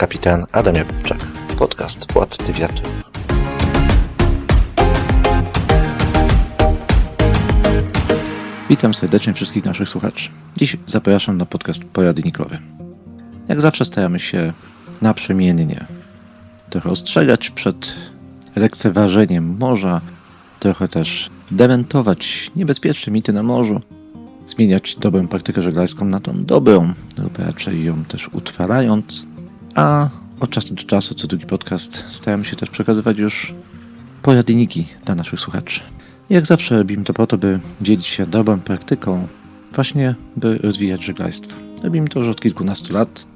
kapitan Adam Jakubczak, podcast Władcy Wiatrów. Witam serdecznie wszystkich naszych słuchaczy. Dziś zapraszam na podcast poradnikowy. Jak zawsze staramy się naprzemiennie trochę ostrzegać przed lekceważeniem morza, trochę też dementować niebezpieczne mity na morzu, zmieniać dobrą praktykę żeglarską na tą dobrą, lub raczej ją też utrwalając, a od czasu do czasu, co drugi podcast, staramy się też przekazywać już poradniki dla naszych słuchaczy. Jak zawsze robimy to po to, by dzielić się dobrą praktyką, właśnie by rozwijać żeglarstwo. Robimy to już od kilkunastu lat.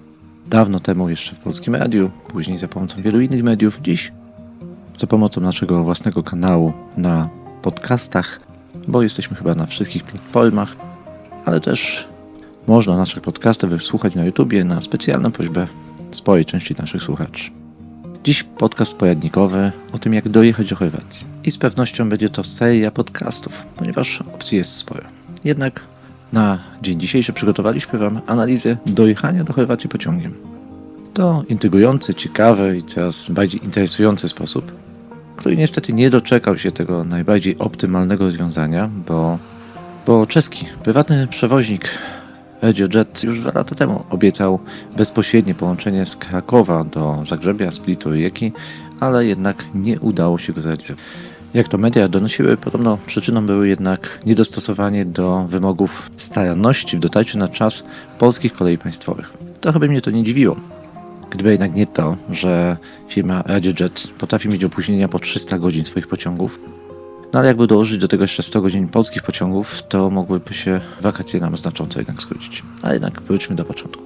Dawno temu jeszcze w polskim radiu, później za pomocą wielu innych mediów, dziś za pomocą naszego własnego kanału na podcastach, bo jesteśmy chyba na wszystkich platformach, ale też można nasze podcasty wysłuchać na YouTubie na specjalną prośbę sporej części naszych słuchaczy. Dziś podcast poradnikowy o tym, jak dojechać do Chorwacji. I z pewnością będzie to seria podcastów, ponieważ opcji jest sporo. Jednak na dzień dzisiejszy przygotowaliśmy Wam analizę dojechania do Chorwacji pociągiem. To intrygujący, ciekawy i coraz bardziej interesujący sposób, który niestety nie doczekał się tego najbardziej optymalnego rozwiązania, bo, bo czeski prywatny przewoźnik RegioJet już dwa lata temu obiecał bezpośrednie połączenie z Krakowa do Zagrzebia, Splitu i Rijeki, ale jednak nie udało się go zrealizować. Jak to media donosiły, podobno przyczyną były jednak niedostosowanie do wymogów staranności w dotarciu na czas polskich kolei państwowych. Trochę by mnie to nie dziwiło. Gdyby jednak nie to, że firma RegioJet potrafi mieć opóźnienia po 300 godzin swoich pociągów, no ale jakby dołożyć do tego jeszcze 100 godzin polskich pociągów, to mogłyby się wakacje nam znacząco jednak skrócić. A jednak wróćmy do początku.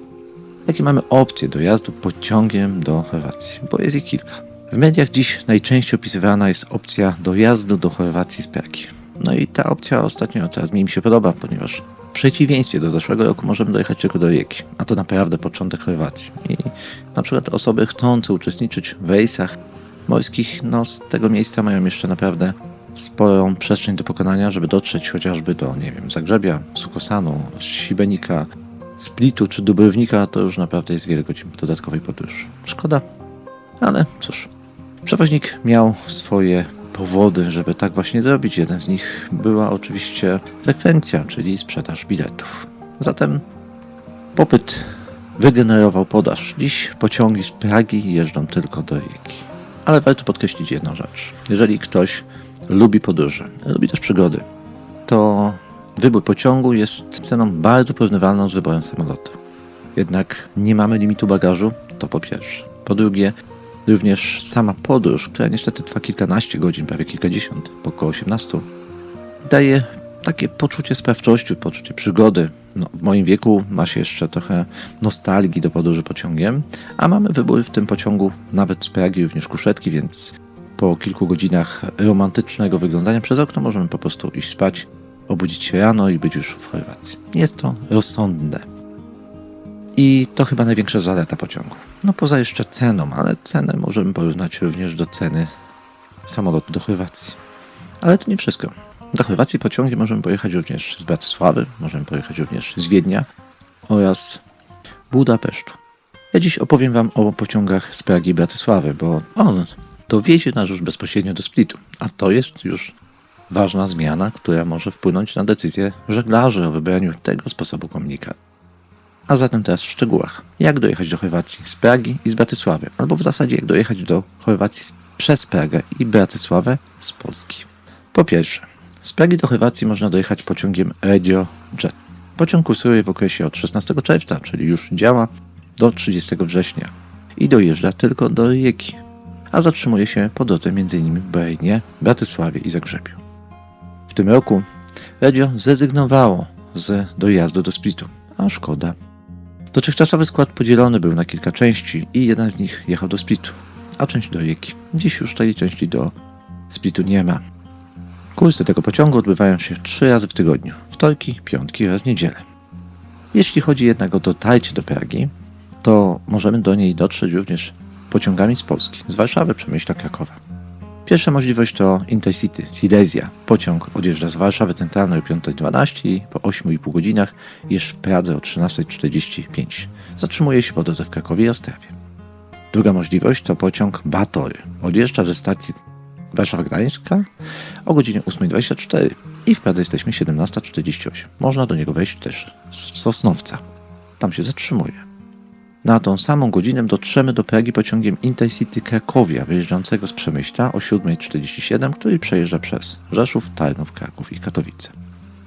Jakie mamy opcje dojazdu pociągiem do Chorwacji? Bo jest ich kilka. W mediach dziś najczęściej opisywana jest opcja dojazdu do Chorwacji z Pragi. No i ta opcja ostatnio coraz mniej mi się podoba, ponieważ w przeciwieństwie do zeszłego roku możemy dojechać tylko do Rijeki, a to naprawdę początek Chorwacji. I na przykład osoby chcące uczestniczyć w rejsach morskich, no z tego miejsca mają jeszcze naprawdę sporą przestrzeń do pokonania, żeby dotrzeć chociażby do, nie wiem, Zagrzebia, Sukosanu, Sibenika, Splitu czy Dubrownika, to już naprawdę jest wiele godzin dodatkowej podróży. Szkoda, ale cóż. Przewoźnik miał swoje powody, żeby tak właśnie zrobić. Jeden z nich była oczywiście frekwencja, czyli sprzedaż biletów. Zatem popyt wygenerował podaż. Dziś pociągi z Pragi jeżdżą tylko do Rijeki. Ale warto podkreślić jedną rzecz. Jeżeli ktoś lubi podróże, lubi też przygody, to wybór pociągu jest ceną bardzo porównywalną z wyborem samolotu. Jednak nie mamy limitu bagażu, to po pierwsze. Po drugie, również sama podróż, która niestety trwa kilkanaście godzin, prawie kilkadziesiąt, około 18, daje takie poczucie sprawczości, poczucie przygody. No, w moim wieku ma się jeszcze trochę nostalgii do podróży pociągiem, a mamy wybór w tym pociągu nawet z Pragi, również kuszetki, więc po kilku godzinach romantycznego wyglądania przez okno możemy po prostu iść spać, obudzić się rano i być już w Chorwacji. Jest to rozsądne. I to chyba największa zaleta pociągu. No poza jeszcze ceną, ale cenę możemy porównać również do ceny samolotu do Chorwacji. Ale to nie wszystko. Do Chorwacji pociągiem możemy pojechać również z Bratysławy, możemy pojechać również z Wiednia oraz Budapesztu. Ja dziś opowiem Wam o pociągach z Pragi i Bratysławy, bo on dowiezie nas już bezpośrednio do Splitu, a to jest już ważna zmiana, która może wpłynąć na decyzję żeglarzy o wybraniu tego sposobu komunikacji. A zatem teraz w szczegółach. Jak dojechać do Chorwacji z Pragi i z Bratysławy? Albo w zasadzie jak dojechać do Chorwacji przez Pragę i Bratysławę z Polski. Po pierwsze, z Pragi do Chorwacji można dojechać pociągiem Regio Jet. Pociąg kursuje w okresie od 16 czerwca, czyli już działa, do 30 września i dojeżdża tylko do Rijeki, a zatrzymuje się po drodze m.in. w Brejnie, Bratysławie i Zagrzebiu. W tym roku Regio zrezygnowało z dojazdu do Splitu, a szkoda. Dotychczasowy skład podzielony był na kilka części i jeden z nich jechał do Splitu, a część do Rijeki. Dziś już tej części do Splitu nie ma. Kursy tego pociągu odbywają się trzy razy w tygodniu: wtorki, piątki oraz niedzielę. Jeśli chodzi jednak o dotarcie do Pragi, to możemy do niej dotrzeć również pociągami z Polski, z Warszawy, Przemyśla, Krakowa. Pierwsza możliwość to Intercity Silesia. Pociąg odjeżdża z Warszawy Centralnej o 5.12 i po 8,5 godzinach jest w Pradze o 13.45. Zatrzymuje się po drodze w Krakowie i Ostrawie. Druga możliwość to pociąg Batory. Odjeżdża ze stacji Warszawa-Gdańska o godzinie 8.24 i w Pradze jesteśmy 17.48. Można do niego wejść też z Sosnowca. Tam się zatrzymuje. Na tą samą godzinę dotrzemy do Pragi pociągiem Intercity Krakowia, wyjeżdżającego z Przemyśla o 7.47, który przejeżdża przez Rzeszów, Tarnów, Kraków i Katowice.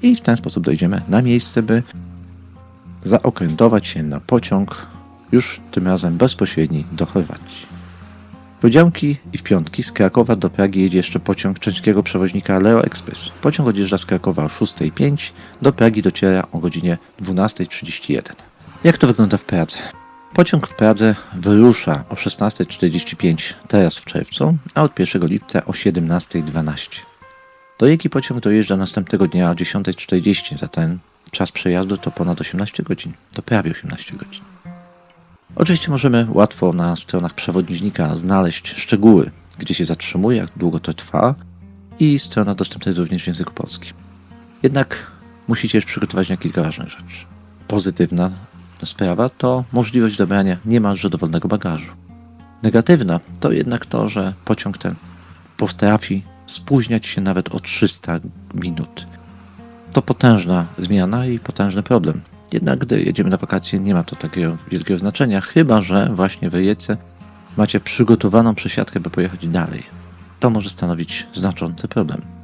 I w ten sposób dojdziemy na miejsce, by zaokrętować się na pociąg, już tym razem bezpośredni do Chorwacji. W poniedziałki i w piątki z Krakowa do Pragi jedzie jeszcze pociąg czeskiego przewoźnika Leo Express. Pociąg odjeżdża z Krakowa o 6.05, do Pragi dociera o godzinie 12.31. Jak to wygląda w Pradze? Pociąg w Pradze wyrusza o 16.45 teraz w czerwcu, a od 1 lipca o 17.12. Do Jeki pociąg dojeżdża następnego dnia o 10.40, za ten czas przejazdu to ponad 18 godzin, to prawie 18 godzin. Oczywiście możemy łatwo na stronach przewodnika znaleźć szczegóły, gdzie się zatrzymuje, jak długo to trwa i strona dostępna jest również w języku polskim. Jednak musicie przygotować na kilka ważnych rzeczy. Pozytywna sprawa to możliwość zabrania niemalże dowolnego bagażu. Negatywna to jednak to, że pociąg ten potrafi spóźniać się nawet o 300 minut. To potężna zmiana i potężny problem. Jednak gdy jedziemy na wakacje, nie ma to takiego wielkiego znaczenia, chyba że właśnie w Rijece macie przygotowaną przesiadkę, by pojechać dalej. To może stanowić znaczący problem.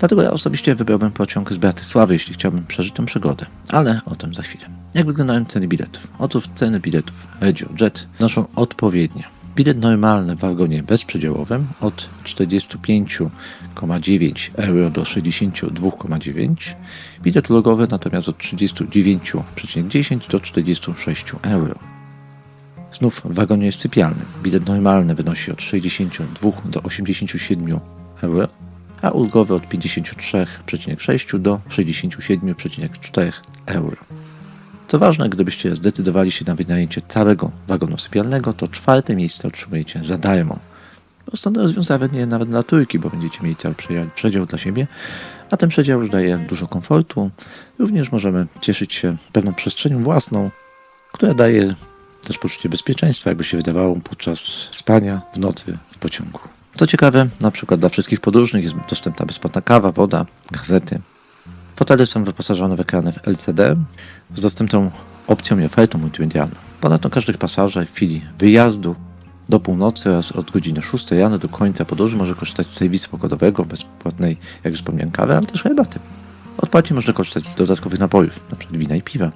Dlatego ja osobiście wybrałbym pociąg z Bratysławy, jeśli chciałbym przeżyć tę przygodę. Ale o tym za chwilę. Jak wyglądają ceny biletów? Otóż ceny biletów Regio Jet noszą odpowiednio. Bilet normalny w wagonie bezprzedziałowym od 45,9 euro do 62,9. Bilet logowy natomiast od 39,10 do 46 euro. Znów w wagonie sypialnym bilet normalny wynosi od 62 do 87 euro, a ulgowy od 53,6 do 67,4 euro. Co ważne, gdybyście zdecydowali się na wynajęcie całego wagonu sypialnego, to czwarte miejsce otrzymujecie za darmo. To rozwiązanie nawet dla trójki, bo będziecie mieli cały przedzia- przedział dla siebie, a ten przedział już daje dużo komfortu. Również możemy cieszyć się pewną przestrzenią własną, która daje też poczucie bezpieczeństwa, jakby się wydawało podczas spania w nocy w pociągu. Co ciekawe, na przykład dla wszystkich podróżnych jest dostępna bezpłatna kawa, woda, gazety. Fotele są wyposażone w ekrany w LCD z dostępną opcją i ofertą multimedialną. Ponadto każdy pasażer w chwili wyjazdu do północy oraz od godziny 6 rano do końca podróży może korzystać z serwisu pogodowego, bezpłatnej, jak wspomniałem, kawy, ale też herbaty. Odpłatnie można korzystać z dodatkowych napojów, np. wina i piwa.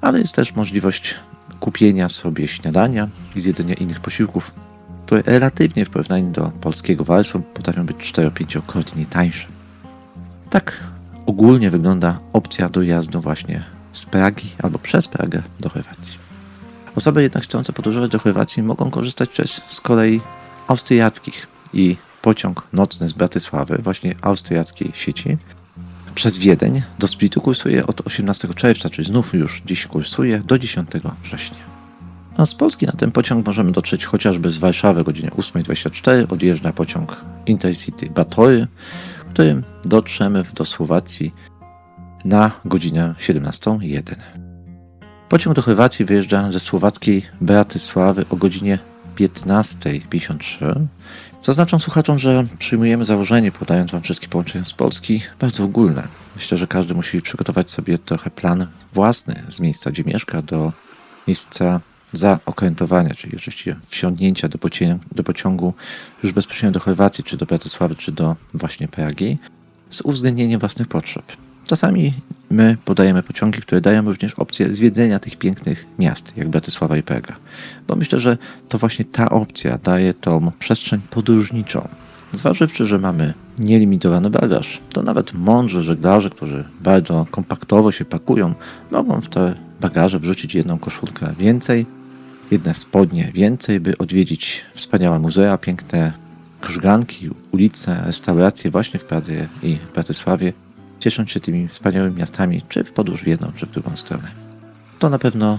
Ale jest też możliwość kupienia sobie śniadania i zjedzenia innych posiłków, które relatywnie w porównaniu do polskiego warstwu potrafią być 4-5-krotnie tańsze. Tak ogólnie wygląda opcja dojazdu właśnie z Pragi albo przez Pragę do Chorwacji. Osoby jednak chcące podróżować do Chorwacji mogą korzystać też z kolei austriackich i pociąg nocny z Bratysławy, właśnie austriackiej sieci, przez Wiedeń do Splitu kursuje od 18 czerwca, czyli znów już dziś kursuje do 10 września. A z Polski na ten pociąg możemy dotrzeć chociażby z Warszawy o godzinie 8.24. Odjeżdża pociąg Intercity Batory, którym dotrzemy do Słowacji na godzinę 17.01. Pociąg do Chorwacji wyjeżdża ze słowackiej Bratysławy o godzinie 15.53. Zaznaczam słuchaczom, że przyjmujemy założenie, podając Wam wszystkie połączenia z Polski, bardzo ogólne. Myślę, że każdy musi przygotować sobie trochę plan własny z miejsca, gdzie mieszka, do miejsca zaokrętowania, czyli oczywiście wsiądnięcia do, pocię- do pociągu już bezpośrednio do Chorwacji, czy do Bratysławy, czy do właśnie Pragi, z uwzględnieniem własnych potrzeb. Czasami my podajemy pociągi, które dają również opcję zwiedzenia tych pięknych miast, jak Bratysława i Praga. Bo myślę, że to właśnie ta opcja daje tą przestrzeń podróżniczą. Zważywszy, że mamy nielimitowany bagaż, to nawet mądrzy żeglarze, którzy bardzo kompaktowo się pakują, mogą w te bagaże wrzucić jedną koszulkę więcej, jedne spodnie więcej, by odwiedzić wspaniałe muzea, piękne krużganki, ulice, restauracje właśnie w Pradze i w Bratysławie, ciesząc się tymi wspaniałymi miastami, czy w podróż w jedną, czy w drugą stronę. To na pewno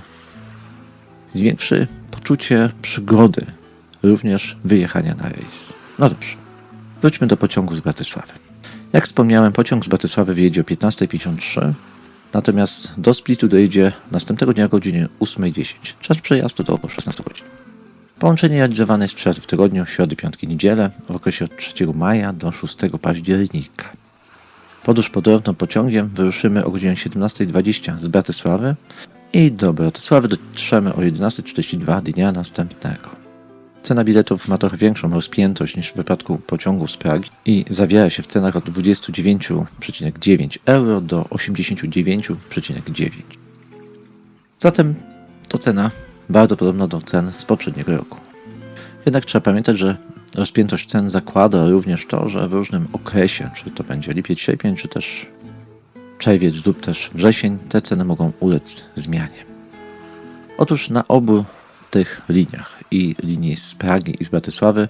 zwiększy poczucie przygody, również wyjechania na rejs. No dobrze, wróćmy do pociągu z Bratysławy. Jak wspomniałem, pociąg z Bratysławy wyjedzie o 15.53, natomiast do Splitu dojedzie następnego dnia o godzinie 8.10. Czas przejazdu to około 16 godzin. Połączenie realizowane jest trzy razy w tygodniu, środy, piątki, niedzielę, w okresie od 3 maja do 6 października. Podróż podręczną pociągiem wyruszymy o godzinie 17.20 z Bratysławy i do Bratysławy dotrzemy o 11.42 dnia następnego. Cena biletów ma trochę większą rozpiętość niż w wypadku pociągu z Pragi i zawiera się w cenach od 29,9 euro do 89,9. Zatem to cena bardzo podobna do cen z poprzedniego roku. Jednak trzeba pamiętać, że rozpiętość cen zakłada również to, że w różnym okresie, czy to będzie lipiec, sierpień, czy też czerwiec lub też wrzesień, te ceny mogą ulec zmianie. Otóż na obu tych liniach i linii z Pragi i z Bratysławy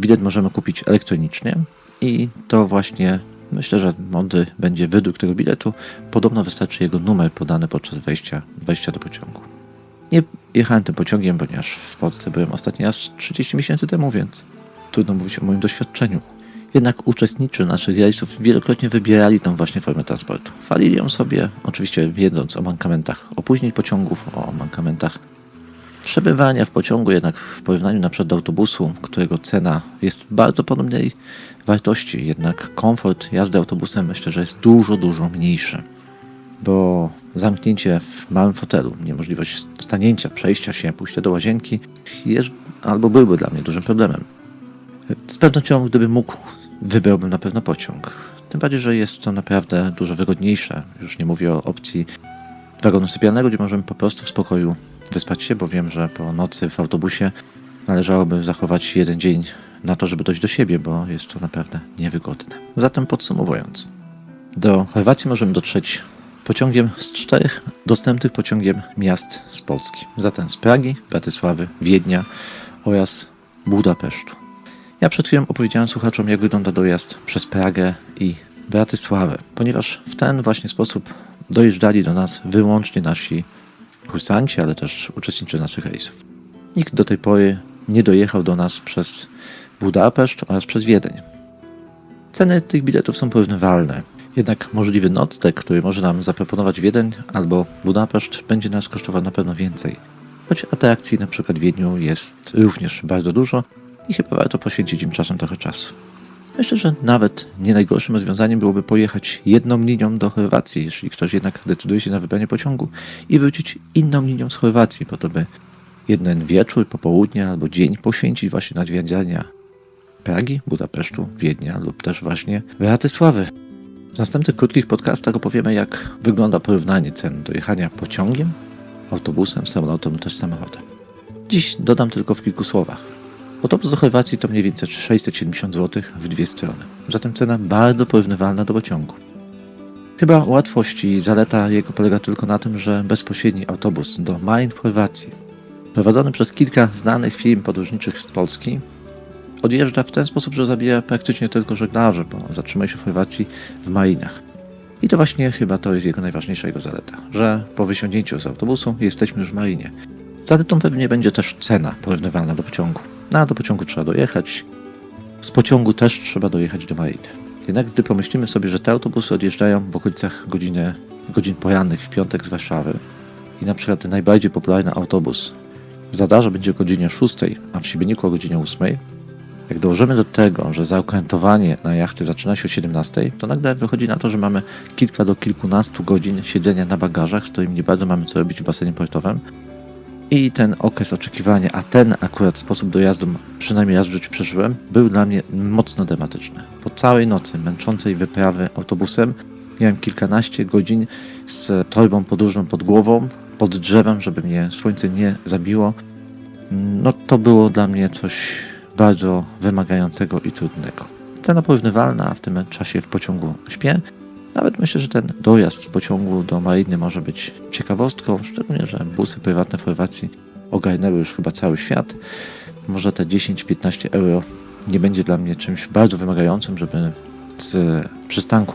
bilet możemy kupić elektronicznie i to właśnie myślę, że mądry będzie wydruk tego biletu. Podobno wystarczy jego numer podany podczas wejścia, wejścia do pociągu. Nie jechałem tym pociągiem, ponieważ w Polsce byłem ostatni raz 30 miesięcy temu, więc trudno mówić o moim doświadczeniu. Jednak uczestnicy naszych rejsów wielokrotnie wybierali tą właśnie formę transportu. Falili ją sobie, oczywiście wiedząc o mankamentach opóźnień pociągów, o mankamentach przebywania w pociągu, jednak w porównaniu na przykład do autobusu, którego cena jest bardzo podobnej wartości, jednak komfort jazdy autobusem myślę, że jest dużo, dużo mniejszy. Bo zamknięcie w małym fotelu, niemożliwość stanięcia, przejścia się, pójścia do łazienki jest albo byłby dla mnie dużym problemem. Z pewnością, gdybym mógł, wybrałbym na pewno pociąg. Tym bardziej, że jest to naprawdę dużo wygodniejsze. Już nie mówię o opcji wagonu sypialnego, gdzie możemy po prostu w spokoju wyspać się, bo wiem, że po nocy w autobusie należałoby zachować jeden dzień na to, żeby dojść do siebie, bo jest to naprawdę niewygodne. Zatem podsumowując, do Chorwacji możemy dotrzeć pociągiem z czterech dostępnych pociągiem miast z Polski. Zatem z Pragi, Bratysławy, Wiednia oraz Budapesztu. Ja przed chwilą opowiedziałem słuchaczom, jak wygląda dojazd przez Pragę i Bratysławę, ponieważ w ten właśnie sposób dojeżdżali do nas wyłącznie nasi kursanci, ale też uczestnicy naszych rejsów. Nikt do tej pory nie dojechał do nas przez Budapeszt oraz przez Wiedeń. Ceny tych biletów są porównywalne, jednak możliwy nocleg, który może nam zaproponować Wiedeń albo Budapeszt, będzie nas kosztował na pewno więcej. Choć atrakcji na przykład w Wiedniu jest również bardzo dużo i chyba warto poświęcić im czasem trochę czasu. Myślę, że nawet nie najgorszym rozwiązaniem byłoby pojechać jedną linią do Chorwacji, jeśli ktoś jednak decyduje się na wybranie pociągu i wrócić inną linią z Chorwacji, po to by jeden wieczór, popołudnie albo dzień poświęcić właśnie na zwiedzania Pragi, Budapesztu, Wiednia lub też właśnie Bratysławy. W następnych krótkich podcastach opowiemy, jak wygląda porównanie cen dojechania pociągiem, autobusem, samolotem, też samochodem. Dziś dodam tylko w kilku słowach. Autobus do Chorwacji to mniej więcej 670 zł w dwie strony. Zatem cena bardzo porównywalna do pociągu. Chyba łatwość i zaleta jego polega tylko na tym, że bezpośredni autobus do Main w Chorwacji, prowadzony przez kilka znanych firm podróżniczych z Polski, odjeżdża w ten sposób, że zabija praktycznie tylko żeglarzy, bo zatrzymuje się w Chorwacji w Marinach. I to właśnie chyba to jest jego najważniejsza jego zaleta, że po wysiądnięciu z autobusu jesteśmy już w Marinie. Zaletą pewnie będzie też cena porównywalna do pociągu. No, a do pociągu trzeba dojechać. Z pociągu też trzeba dojechać do Mariny. Jednak gdy pomyślimy sobie, że te autobusy odjeżdżają w okolicach godziny, godzin porannych w piątek z Warszawy i na przykład najbardziej popularny autobus w będzie o godzinie 6, a w Siebierniku o godzinie 8, jak dołożymy do tego, że zaokrętowanie na jachty zaczyna się o 17, to nagle wychodzi na to, że mamy kilka do kilkunastu godzin siedzenia na bagażach, z którymi nie bardzo mamy co robić w basenie portowym. I ten okres oczekiwania, a ten akurat sposób dojazdu, przynajmniej raz w życiu przeżyłem, był dla mnie mocno dramatyczny. Po całej nocy męczącej wyprawy autobusem miałem kilkanaście godzin z torbą podróżną pod głową, pod drzewem, żeby mnie słońce nie zabiło. No to było dla mnie coś bardzo wymagającego i trudnego. Cena porównywalna, a w tym czasie w pociągu śpię. Nawet myślę, że ten dojazd z pociągu do Mariny może być ciekawostką, szczególnie, że busy prywatne w Chorwacji ogarnęły już chyba cały świat. Może te 10-15 euro nie będzie dla mnie czymś bardzo wymagającym, żeby z przystanku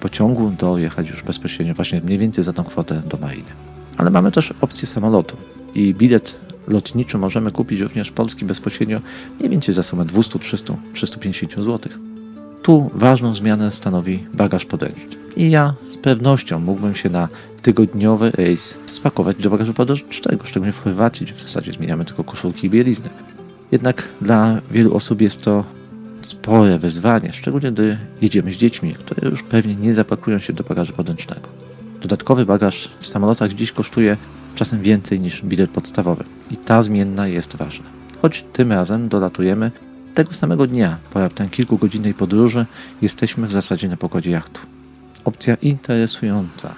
pociągu dojechać już bezpośrednio właśnie mniej więcej za tą kwotę do Mariny. Ale mamy też opcję samolotu i bilet lotniczy możemy kupić również polski bezpośrednio mniej więcej za sumę 200, 300, 350 zł. Tu ważną zmianę stanowi bagaż podręczny. I ja z pewnością mógłbym się na tygodniowy rejs spakować do bagażu podręcznego, szczególnie w Chorwacji, gdzie w zasadzie zmieniamy tylko koszulki i bieliznę. Jednak dla wielu osób jest to spore wyzwanie, szczególnie gdy jedziemy z dziećmi, które już pewnie nie zapakują się do bagażu podręcznego. Dodatkowy bagaż w samolotach dziś kosztuje czasem więcej niż bilet podstawowy i ta zmienna jest ważna. Choć tym razem dolatujemy tego samego dnia, po raptem kilkugodzinnej podróży, jesteśmy w zasadzie na pokładzie jachtu. Opcja interesująca.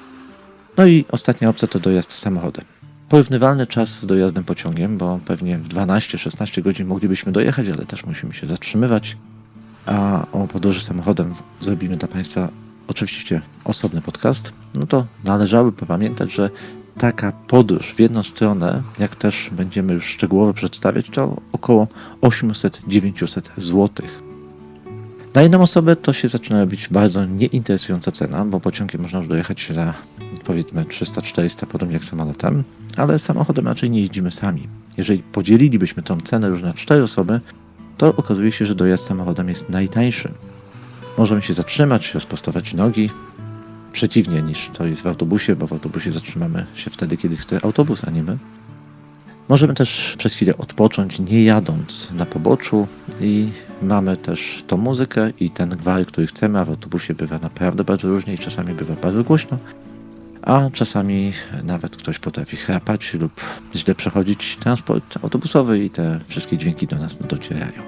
No i ostatnia opcja to dojazd samochodem. Porównywalny czas z dojazdem pociągiem, bo pewnie w 12-16 godzin moglibyśmy dojechać, ale też musimy się zatrzymywać. A o podróży samochodem zrobimy dla Państwa oczywiście osobny podcast. No to należałoby pamiętać, że taka podróż w jedną stronę, jak też będziemy już szczegółowo przedstawiać, to około 800-900 zł. Na jedną osobę to się zaczyna robić bardzo nieinteresująca cena, bo pociągiem można już dojechać za powiedzmy 300-400, podobnie jak samolotem, ale samochodem raczej nie jeździmy sami. Jeżeli podzielilibyśmy tą cenę już na 4 osoby, to okazuje się, że dojazd samochodem jest najtańszy. Możemy się zatrzymać, rozprostować nogi, przeciwnie niż to jest w autobusie, bo w autobusie zatrzymamy się wtedy, kiedy chce autobus, a nie my. Możemy też przez chwilę odpocząć, nie jadąc na poboczu i mamy też tą muzykę i ten gwar, który chcemy, a w autobusie bywa naprawdę bardzo różnie i czasami bywa bardzo głośno, a czasami nawet ktoś potrafi chrapać lub źle przechodzić transport autobusowy i te wszystkie dźwięki do nas docierają.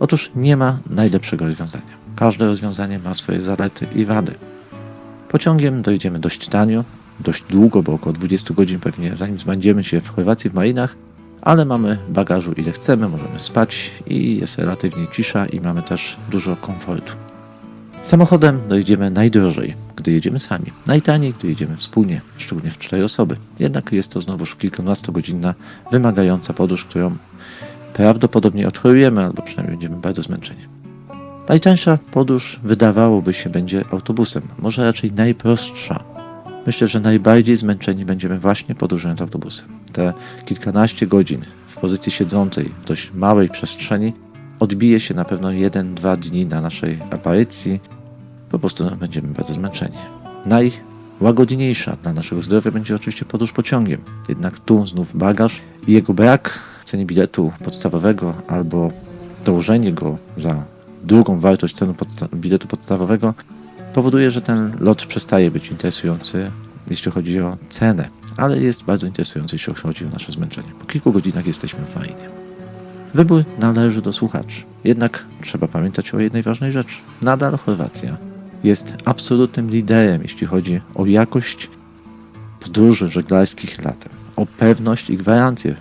Otóż nie ma najlepszego rozwiązania. Każde rozwiązanie ma swoje zalety i wady. Pociągiem dojedziemy dość tanio, dość długo, bo około 20 godzin pewnie zanim znajdziemy się w Chorwacji, w marinach, ale mamy bagażu ile chcemy, możemy spać i jest relatywnie cisza i mamy też dużo komfortu. Samochodem dojedziemy najdrożej, gdy jedziemy sami. Najtaniej, gdy jedziemy wspólnie, szczególnie w cztery osoby. Jednak jest to znowuż kilkunastogodzinna, wymagająca podróż, którą prawdopodobnie odchorujemy, albo przynajmniej będziemy bardzo zmęczeni. Najtańsza podróż wydawałoby się będzie autobusem, może raczej najprostsza. Myślę, że najbardziej zmęczeni będziemy właśnie podróżując autobusem. Te kilkanaście godzin w pozycji siedzącej w dość małej przestrzeni odbije się na pewno 1-2 dni na naszej aparycji. Po prostu będziemy bardzo zmęczeni. Najłagodniejsza dla naszego zdrowia będzie oczywiście podróż pociągiem. Jednak tu znów bagaż i jego brak w cenie biletu podstawowego albo dołożenie go za drugą wartość ceny podsta- biletu podstawowego powoduje, że ten lot przestaje być interesujący, jeśli chodzi o cenę, ale jest bardzo interesujący, jeśli chodzi o nasze zmęczenie. Po kilku godzinach jesteśmy w wajnie. Wybór należy do słuchaczy. Jednak trzeba pamiętać o jednej ważnej rzeczy. Nadal Chorwacja jest absolutnym liderem, jeśli chodzi o jakość podróży żeglarskich latem, o pewność i gwarancję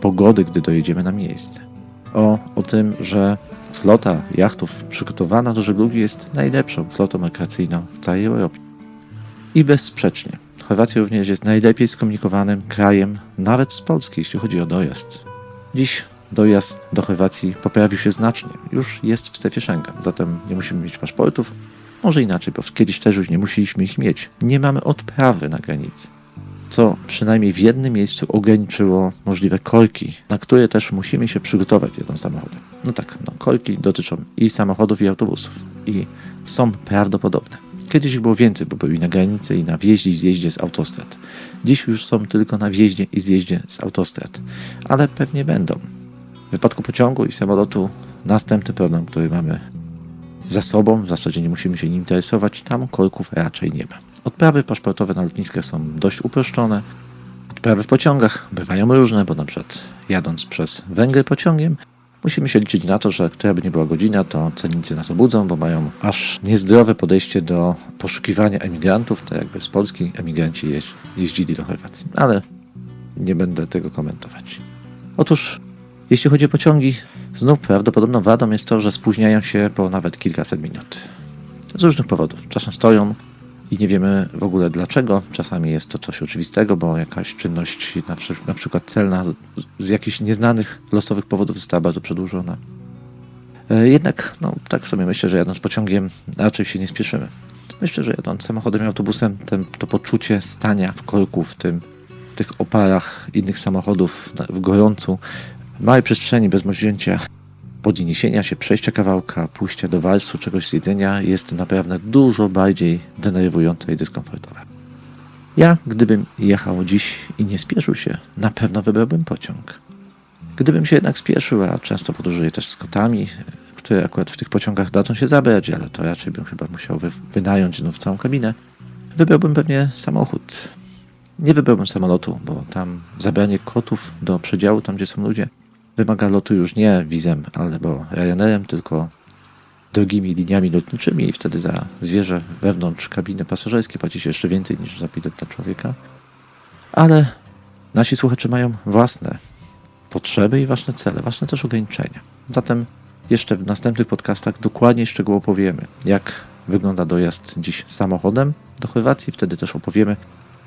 pogody, gdy dojedziemy na miejsce, o, o tym, że flota jachtów przygotowana do żeglugi jest najlepszą flotą rekreacyjną w całej Europie. I bezsprzecznie, Chorwacja również jest najlepiej skomunikowanym krajem, nawet z Polski, jeśli chodzi o dojazd. Dziś dojazd do Chorwacji poprawił się znacznie. Już jest w strefie Schengen, zatem nie musimy mieć paszportów. Może inaczej, bo kiedyś też już nie musieliśmy ich mieć. Nie mamy odprawy na granicy co przynajmniej w jednym miejscu ograniczyło możliwe korki, na które też musimy się przygotować jednym samochodem. No tak, no, korki dotyczą i samochodów, i autobusów i są prawdopodobne. Kiedyś ich było więcej, bo były na granicy, i na wjeździe i zjeździe z autostrad. Dziś już są tylko na wjeździe i zjeździe z autostrad, ale pewnie będą. W wypadku pociągu i samolotu następny problem, który mamy za sobą, w zasadzie nie musimy się nim interesować, tam korków raczej nie ma. Odprawy paszportowe na lotniskach są dość uproszczone. Odprawy w pociągach bywają różne, bo na przykład jadąc przez Węgry pociągiem, musimy się liczyć na to, że która by nie była godzina, to celnicy nas obudzą, bo mają aż niezdrowe podejście do poszukiwania emigrantów, tak jakby z Polski emigranci jeź- jeździli do Chorwacji. Ale nie będę tego komentować. Otóż, jeśli chodzi o pociągi, znów prawdopodobną wadą jest to, że spóźniają się po nawet kilkaset minut. Z różnych powodów. Czasem stoją i nie wiemy w ogóle dlaczego. Czasami jest to coś oczywistego, bo jakaś czynność, na, przy, na przykład celna, z, jakichś nieznanych losowych powodów została bardzo przedłużona. E, Jednak, no, tak sobie myślę, że jadąc pociągiem raczej się nie spieszymy. Myślę, że jadąc samochodem i autobusem, ten, to poczucie stania w korku, w tym, w tych oparach innych samochodów, w gorącu, małej przestrzeni, bez wzięcia, podniesienia się, przejścia kawałka, pójścia do walsu, czegoś z jedzenia jest naprawdę dużo bardziej denerwujące i dyskomfortowe. Ja, gdybym jechał dziś i nie spieszył się, na pewno wybrałbym pociąg. Gdybym się jednak spieszył, a często podróżuję też z kotami, które akurat w tych pociągach dadzą się zabrać, ale to raczej bym chyba musiał wy- wynająć znów całą kabinę, wybrałbym pewnie samochód. Nie wybrałbym samolotu, bo tam zabranie kotów do przedziału, tam gdzie są ludzie, wymaga lotu już nie Wizem albo Ryanerem, tylko drogimi liniami lotniczymi i wtedy za zwierzę wewnątrz kabiny pasażerskiej płaci się jeszcze więcej niż za bilet dla człowieka. Ale nasi słuchacze mają własne potrzeby i ważne cele, ważne też ograniczenia. Zatem jeszcze w następnych podcastach dokładnie szczegółowo powiemy, jak wygląda dojazd dziś samochodem do Chorwacji. Wtedy też opowiemy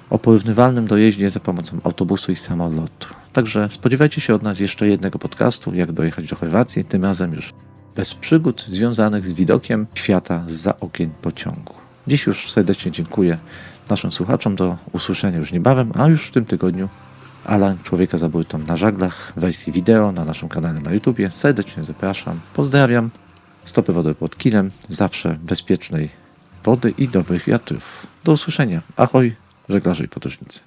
o porównywalnym dojeździe za pomocą autobusu i samolotu. Także spodziewajcie się od nas jeszcze jednego podcastu, jak dojechać do Chorwacji, tym razem już bez przygód związanych z widokiem świata za okien pociągu. Dziś już serdecznie dziękuję naszym słuchaczom. Do usłyszenia już niebawem, a już w tym tygodniu Alan Człowieka Zabójtą na żaglach w wersji wideo na naszym kanale na YouTubie. Serdecznie zapraszam. Pozdrawiam. Stopy wody pod kilem. Zawsze bezpiecznej wody i dobrych wiatrów. Do usłyszenia. Ahoj, żeglarze i podróżnicy.